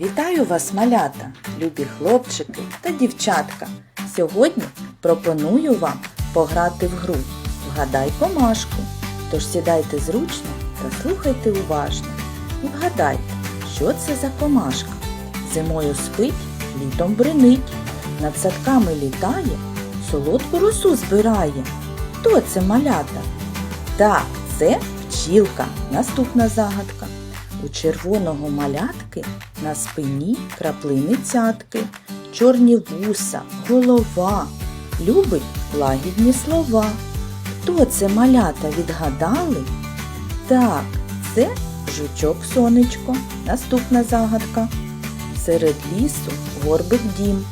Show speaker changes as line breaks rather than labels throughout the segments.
Вітаю вас, малята, любі хлопчики та дівчатка. Сьогодні пропоную вам пограти в гру Вгадай комашку. Тож сідайте зручно та слухайте уважно. І вгадайте, що це за комашка. Зимою спить, літом бринить, над садками літає, солодку росу збирає. Хто це малята? Так, це пчілка. Наступна загадка. У червоного малятки на спині краплини цятки, чорні вуса, голова, любить лагідні слова. Хто це малята відгадали? Так, це жучок сонечко. Наступна загадка. Серед лісу горбик дім.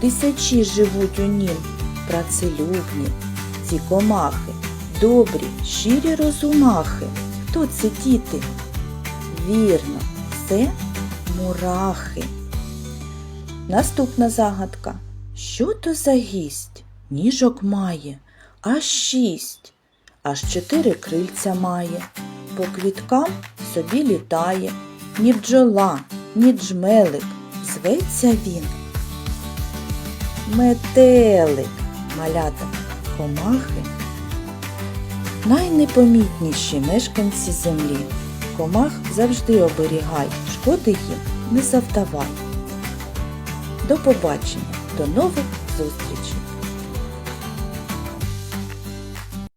Тисячі живуть у нім, працелюбні, ці комахи, добрі, щирі розумахи. Хто це діти? Вірно, це мурахи. Наступна загадка. Що то за гість? Ніжок має, аж шість, аж чотири крильця має. По квіткам собі літає, ні бджола, ні джмелик. Зветься він. Метелик, малята, комахи. Найнепомітніші мешканці землі. Комах завжди оберігай, шкоди їм не завдавай. До побачення, до нових зустрічей!